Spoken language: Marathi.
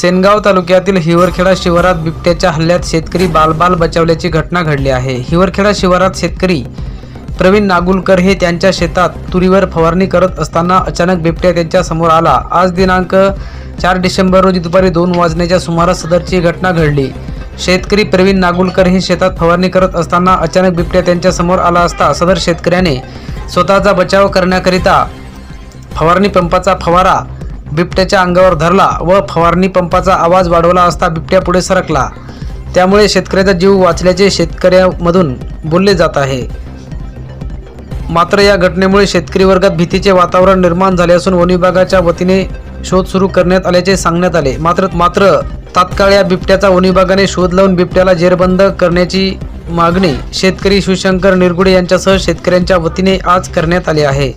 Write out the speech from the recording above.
सेनगाव तालुक्यातील हिवरखेडा शिवारात बिबट्याच्या हल्ल्यात शेतकरी बालबाल बचावल्याची घटना घडली आहे. हिवरखेडा शिवारात शेतकरी प्रवीण नागुलकर हे त्यांच्या शेतात तुरीवर फवारणी करत असताना अचानक बिबट्या त्यांच्यासमोर आला. आज दिनांक चार डिसेंबर रोजी दुपारी दोन वाजण्याच्या सुमारास सदरची घटना घडली. शेतकरी प्रवीण नागुलकर हे शेतात फवारणी करत असताना अचानक बिबट्या त्यांच्यासमोर आला असता सदर शेतकऱ्याने स्वतःचा बचाव करण्याकरिता फवारणी पंपाचा फवारा बिबट्याच्या अंगावर धरला व फवारणी पंपाचा आवाज वाढवला असता बिबट्या पुढे सरकला. त्यामुळे शेतकऱ्याचा जीव वाचल्याचे शेतकऱ्यामधून बोलले जात आहे. मात्र या घटनेमुळे शेतकरी वर्गात भीतीचे वातावरण निर्माण झाले असून वन विभागाच्या वतीने शोध सुरू करण्यात आल्याचे सांगण्यात आले. मात्र मात्र तात्काळ या बिबट्याचा वन विभागाने शोध लावून बिबट्याला जेरबंद करण्याची मागणी शेतकरी शिवशंकर निरगुडे यांच्यासह शेतकऱ्यांच्या वतीने आज करण्यात आली आहे.